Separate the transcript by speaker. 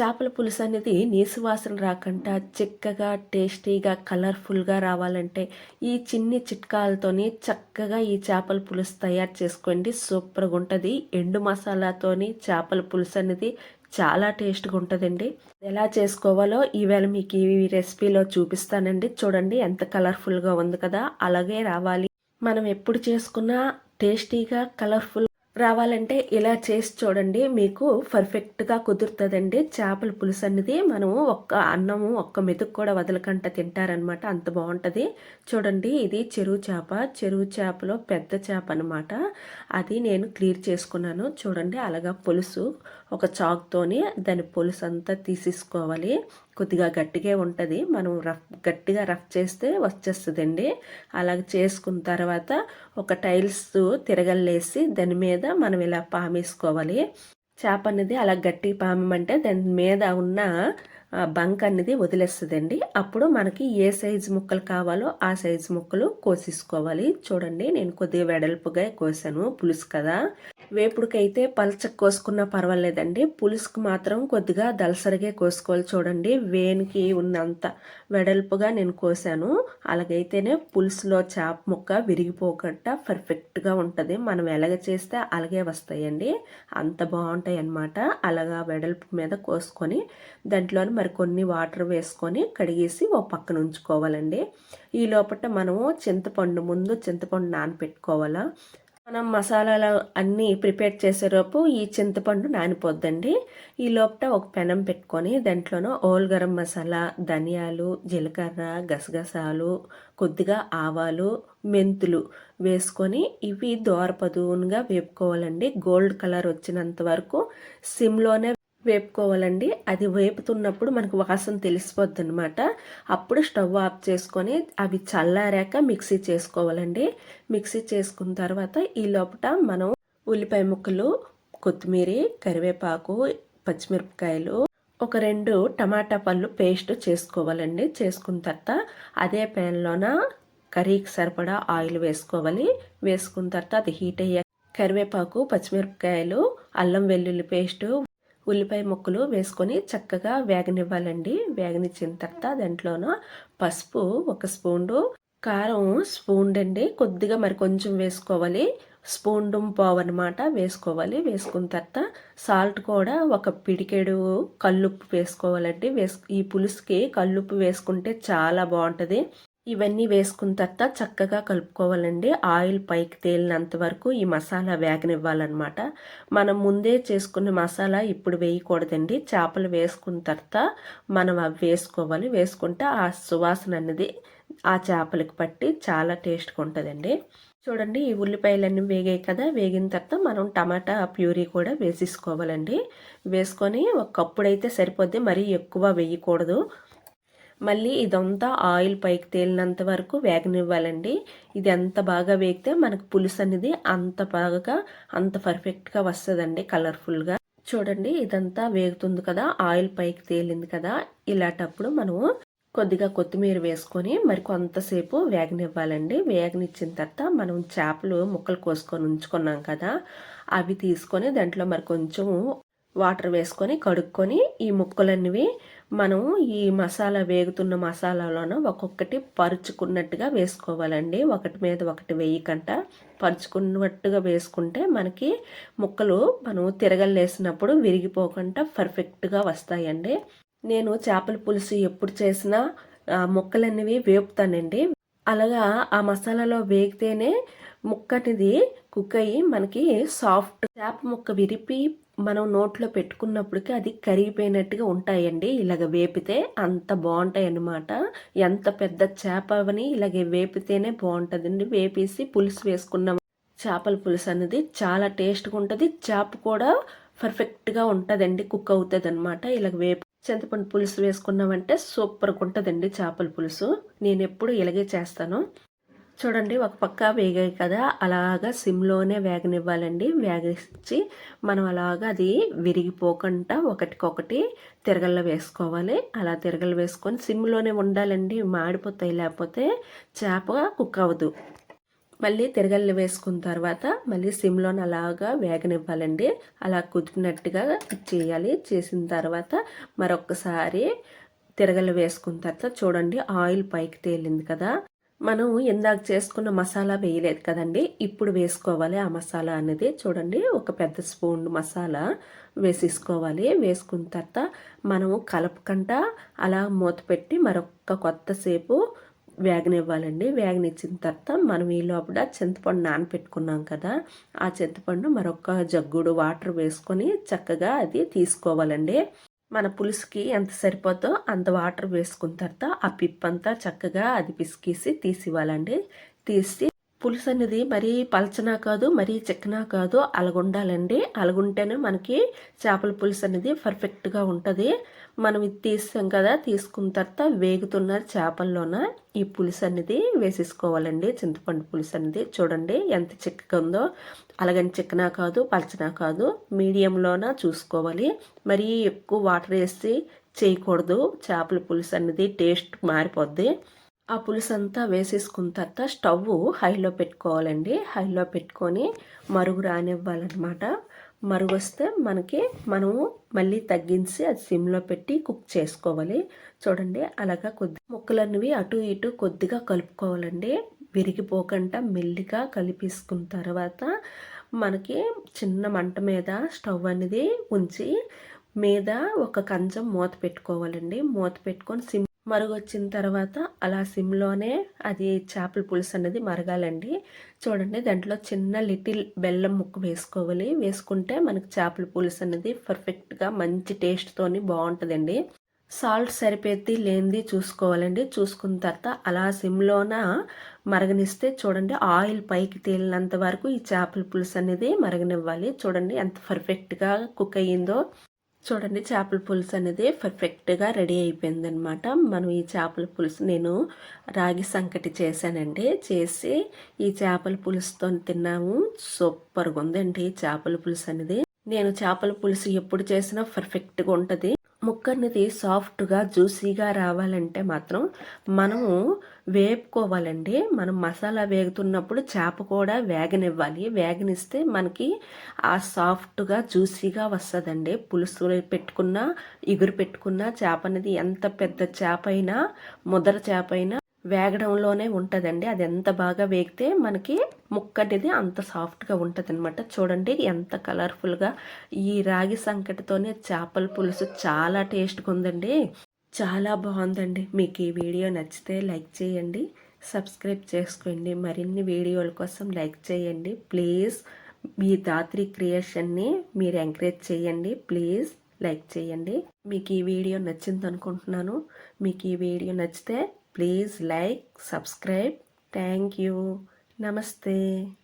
Speaker 1: చేపల పులుసు అనేది నీసు వాసన రాకుండా చిక్కగా టేస్టీగా కలర్ఫుల్గా రావాలంటే ఈ చిన్ని చిట్కాలతోని చక్కగా ఈ చేపల పులుసు తయారు చేసుకోండి. సూపర్గా ఉంటుంది. ఎండు మసాలాతోని చేపల పులుసు అనేది చాలా టేస్ట్గా ఉంటుందండి. ఎలా చేసుకోవాలో ఈవేళ మీకు ఈ రెసిపీలో చూపిస్తానండి. చూడండి ఎంత కలర్ఫుల్గా ఉంది కదా అలాగే రావాలి. మనం ఎప్పుడు చేసుకున్నా టేస్టీగా కలర్ఫుల్ రావాలంటే ఇలా చేసి చూడండి మీకు పర్ఫెక్ట్గా కుదురుతుందండి. చేపల పులుసు అనేది మనము ఒక్క అన్నము ఒక్క మెతుకు కూడా వదలకంట తింటారనమాట అంత బాగుంటుంది. చూడండి ఇది చెరువు చేప. చెరువు చేపలో పెద్ద చేప అనమాట అది నేను క్లియర్ చేసుకున్నాను. చూడండి అలాగా పులుసు ఒక చాక్తోని దాని పులుసంతా తీసేసుకోవాలి. కొద్దిగా గట్టిగా ఉంటుంది. మనం రఫ్ గట్టిగా రఫ్ చేస్తే వచ్చేస్తుందండి. అలాగ చేసుకున్న తర్వాత ఒక టైల్స్ తిరగలేసి దాని మీద మనం ఇలా పామేసుకోవాలి. చేప అనేది అలా గట్టి పామమంటే దాని మీద ఉన్న బంక్ అనేది వదిలేస్తుందండి. అప్పుడు మనకి ఏ సైజు ముక్కలు కావాలో ఆ సైజు ముక్కలు కోసేసుకోవాలి. చూడండి నేను కొద్దిగా వెడల్పుగా కోసాను. పులుసు కదా. వేపుడుకైతే పలచ కోసుకున్నా పర్వాలేదండి. పులుసుకు మాత్రం కొద్దిగా దలసరిగా కోసుకోవాలి చూడండి. వేనికి ఉన్నంత వెడల్పుగా నేను కోసాను. అలాగైతేనే పులుసులో చేప ముక్క విరిగిపోకుండా పర్ఫెక్ట్గా ఉంటుంది. మనం ఎలాగ చేస్తే అలాగే వస్తాయండి. అంత బాగుంటాయి అన్నమాట అలాగా వెడల్పు మీద కోసుకొని దాంట్లో మరి కొన్ని వాటర్ వేసుకొని కడిగేసి ఓ పక్కన ఉంచుకోవాలండి. ఈ లోపల మనము చింతపండు ముందు చింతపండు నానపెట్టుకోవాలా? మనం మసాలాలు అన్నీ ప్రిపేర్ చేసేలోపు ఈ చింతపండు నానిపోద్దండి. ఈ లోపల ఒక పెనం పెట్టుకొని దాంట్లోనూ ఓల్ గరం మసాలా ధనియాలు జీలకర్ర గసగసాలు కొద్దిగా ఆవాలు మెంతులు వేసుకొని ఇవి దోరపదువునుగా వేపుకోవాలండి. గోల్డ్ కలర్ వచ్చినంత వరకు సిమ్లోనే వేపుకోవాలండి. అది వేపుతున్నప్పుడు మనకు వాసన తెలిసిపోద్ది అనమాట అప్పుడు స్టవ్ ఆఫ్ చేసుకొని అవి చల్లారాక మిక్సీ చేసుకోవాలండి. మిక్సీ చేసుకున్న తర్వాత ఈ లోపల మనం ఉల్లిపాయ ముక్కలు కొత్తిమీర కరివేపాకు పచ్చిమిరపకాయలు ఒక రెండు టమాటా పళ్ళు పేస్ట్ చేసుకోవాలండి. చేసుకున్న తర్వాత అదే ప్యాన్లోన కర్రీకి సరిపడా ఆయిల్ వేసుకోవాలి. వేసుకున్న తర్వాత అది హీట్ అయ్యాక కరివేపాకు పచ్చిమిరపకాయలు అల్లం వెల్లుల్లి పేస్టు ఉల్లిపాయ ముక్కలు వేసుకొని చక్కగా వేగనివ్వాలండి. వేగనిచ్చిన తర్వాత దాంట్లోనూ పసుపు ఒక స్పూను కారం స్పూన్ అండి. కొద్దిగా మరి కొంచెం వేసుకోవాలి. స్పూన్ పావు అనమాట వేసుకోవాలి. వేసుకున్న తర్వాత సాల్ట్ కూడా ఒక పిడికెడు కల్లుప్పు వేసుకోవాలండి. వేసు ఈ పులుసుకి కల్లుప్పు వేసుకుంటే చాలా బాగుంటుంది. ఇవన్నీ వేసుకున్న తర్వాత చక్కగా కలుపుకోవాలండి. ఆయిల్ పైకి తేలినంత వరకు ఈ మసాలా వేగనివ్వాలన్నమాట. మనం ముందే చేసుకున్న మసాలా ఇప్పుడు వేయకూడదండి. చేపలు వేసుకున్న తర్వాత మనం అవి వేసుకోవాలి. వేసుకుంటే ఆ సువాసన అనేది ఆ చేపలకు పట్టి చాలా టేస్ట్గా ఉంటుందండి. చూడండి ఈ ఉల్లిపాయలన్నీ వేగాయి కదా. వేగిన తర్వాత మనం టమాటా ప్యూరీ కూడా వేసేసుకోవాలండి. వేసుకొని ఒక కప్పుడైతే సరిపోద్ది. మరీ ఎక్కువ వేయకూడదు. మళ్ళీ ఇదంతా ఆయిల్ పైకి తేలినంత వరకు వేగనివ్వాలండి. ఇది ఎంత బాగా వేగితే మనకు పులుసు అనేది అంత బాగా అంత పర్ఫెక్ట్గా వస్తుందండి కలర్ఫుల్గా. చూడండి ఇదంతా వేగుతుంది కదా ఆయిల్ పైకి తేలింది కదా ఇలాంటప్పుడు మనము కొద్దిగా కొత్తిమీర వేసుకొని మరి కొంతసేపు వేగనివ్వాలండి. వేగనిచ్చిన తర్వాత మనం చేపలు ముక్కలు కోసుకొని ఉంచుకున్నాం కదా అవి తీసుకొని దాంట్లో మరి కొంచెం వాటర్ వేసుకొని కడుక్కొని ఈ ముక్కలన్నవి మనం ఈ మసాలా వేగుతున్న మసాలాలోనూ ఒక్కొక్కటి పరుచుకున్నట్టుగా వేసుకోవాలండి. ఒకటి మీద ఒకటి వేయకంట పరుచుకున్నట్టుగా వేసుకుంటే మనకి ముక్కలు మనం తిరగలేసినప్పుడు విరిగిపోకుండా పర్ఫెక్ట్గా వస్తాయండి. నేను చేపల పులుసు ఎప్పుడు చేసినా ముక్కలన్నవి వేపుతానండి. అలాగా ఆ మసాలాలో వేగితేనే ముక్క అనేది కుక్ అయ్యి మనకి సాఫ్ట్ చేప ముక్క విరిపి మనం నోట్లో పెట్టుకున్నప్పటికీ అది కరిగిపోయినట్టుగా ఉంటాయండి. ఇలాగ వేపితే అంత బాగుంటాయి అన్నమాట ఎంత పెద్ద చేప ఇలాగే వేపితేనే బాగుంటుందండి. వేపేసి పులుసు వేసుకున్న. చేపల పులుసు అనేది చాలా టేస్ట్గా ఉంటుంది. చేప కూడా పర్ఫెక్ట్గా ఉంటుందండి. కుక్ అవుతుంది అనమాట ఇలాగ వేపు. చింతపండు పులుసు వేసుకున్నామంటే సూపర్గా ఉంటుందండి చేపల పులుసు. నేను ఎప్పుడు ఇలాగే చేస్తాను. చూడండి ఒక పక్క వేగాయి కదా. అలాగా సిమ్లోనే వేగనివ్వాలండి. వేగించి మనం అలాగా అది విరిగిపోకుండా ఒకటికొకటి తిరగల్లో వేసుకోవాలి. అలా తిరగలు వేసుకొని సిమ్లోనే ఉండాలండి. మాడిపోతాయి లేకపోతే చేప కుక్ అవ్వదు. మళ్ళీ తిరగల్లి వేసుకున్న తర్వాత మళ్ళీ సిమ్లోని అలాగా వేగనివ్వాలండి. అలా కుదిరినట్టుగా చేయాలి. చేసిన తర్వాత మరొకసారి తిరగలు వేసుకున్న తర్వాత చూడండి ఆయిల్ పైకి తేలింది కదా. మనం ఇందాక చేసుకున్న మసాలా వేయలేదు కదండి. ఇప్పుడు వేసుకోవాలి ఆ మసాలా అనేది. చూడండి ఒక పెద్ద స్పూన్ మసాలా వేసేసుకోవాలి. వేసుకున్న తర్వాత మనము కలపకుండా అలా మూత పెట్టి మరొక కొత్తసేపు వేగనివ్వాలండి. వేగనిచ్చిన తర్వాత మనం ఈ లోపల చింతపండు నానపెట్టుకున్నాం కదా ఆ చింతపండు మరొక జగ్గుడు వాటర్ వేసుకొని చక్కగా అది తీసుకోవాలండి. మన పులుసుకి ఎంత సరిపోతో అంత వాటర్ వేసుకున్న తర్వాత ఆ పిప్పంతా చక్కగా అది పిసికేసి తీసివ్వాలండి. తీసి పులుసు అనేది మరీ పలచనా కాదు మరీ చిక్కనా కాదు అలాగుండాలండి. అలాగుంటేనే మనకి చేపల పులుసు అనేది పర్ఫెక్ట్గా ఉంటుంది. మనం ఇది తీసాం కదా తీసుకున్న తర్వాత వేగుతున్న చేపల్లోన. ఈ పులుసు అనేది వేసేసుకోవాలండి. చింతపండు పులుసు అనేది చూడండి ఎంత చిక్కగా ఉందో. అలాగని చిక్కనా కాదు పలచనా కాదు. మీడియంలోన చూసుకోవాలి. మరీ ఎక్కువ వాటర్ వేసి చేయకూడదు. చేపల పులుసు అనేది టేస్ట్ మారిపోద్ది. ఆ పులుసు అంతా వేసేసుకున్న తర్వాత స్టవ్ హైలో పెట్టుకోవాలండి. హైలో పెట్టుకొని మరుగు రానివ్వాలన్నమాట. మరుగొస్తే మనకి మనము మళ్ళీ తగ్గించి అది సిమ్లో పెట్టి కుక్ చేసుకోవాలి. చూడండి అలాగా కొద్ది ముక్కలన్నవి అటు ఇటు కొద్దిగా కలుపుకోవాలండి. విరిగిపోకుండా మెల్లిగా కలిపేసుకున్న తర్వాత మనకి చిన్న మంట మీద స్టవ్ అనేది ఉంచి మీద ఒక కంచం మూత పెట్టుకోవాలండి. మూత పెట్టుకొని సిమ్ మరుగొచ్చిన తర్వాత అలా సిమ్లోనే అది చేపల పులుసు అనేది మరగాలండి. చూడండి దాంట్లో చిన్న లిటిల్ బెల్లం ముక్క వేసుకోవాలి. వేసుకుంటే మనకి చేపల పులుసు అనేది పర్ఫెక్ట్గా మంచి టేస్ట్తోని బాగుంటుందండి. సాల్ట్ సరిపెత్తి లేనిది చూసుకోవాలండి. చూసుకున్న తర్వాత అలా సిమ్లోన మరగనిస్తే చూడండి ఆయిల్ పైకి తేలినంత వరకు ఈ చేపల పులుసు అనేది మరగనివ్వాలి. చూడండి ఎంత పర్ఫెక్ట్గా కుక్ అయ్యిందో. చూడండి చేపల పులుసు అనేది పర్ఫెక్ట్గా రెడీ అయిపోయిందనమాట మనం ఈ చేపల పులుసు నేను రాగి సంకటి చేశానండి. చేసి ఈ చేపల పులుసుతో తిన్నాము. సూపర్గా ఉందండి చేపల పులుసు అనేది. నేను చేపల పులుసు ఎప్పుడు చేసినా పర్ఫెక్ట్గా ఉంటుంది. ముక్క అనేది సాఫ్ట్గా జ్యూసీగా రావాలంటే మాత్రం మనము వేపుకోవాలండి. మనం మసాలా వేగుతున్నప్పుడు చేప కూడా వేగనివ్వాలి. వేగనిస్తే మనకి ఆ సాఫ్ట్గా జ్యూసీగా వస్తుందండి. పులుసు పెట్టుకున్న ఇగురు పెట్టుకున్న చేప అనేది ఎంత పెద్ద చేప అయినా ముద్ర చేప అయినా వేగడంలోనే ఉంటుందండి. అది ఎంత బాగా వేగితే మనకి ముక్క అనేది అంత సాఫ్ట్గా ఉంటుంది అనమాట చూడండి ఎంత కలర్ఫుల్గా ఈ రాగి సంకటితోనే చేపల పులుసు చాలా టేస్ట్గా ఉందండి. చాలా బాగుందండి. మీకు ఈ వీడియో నచ్చితే లైక్ చేయండి సబ్స్క్రైబ్ చేసుకోండి. మరిన్ని వీడియోల కోసం లైక్ చేయండి. ప్లీజ్ మీ దాత్రి క్రియేషన్ని మీరు ఎంకరేజ్ చేయండి. ప్లీజ్ లైక్ చేయండి. మీకు ఈ వీడియో నచ్చింది అనుకుంటున్నాను మీకు ఈ వీడియో నచ్చితే Please like, subscribe. Thank you. Namaste.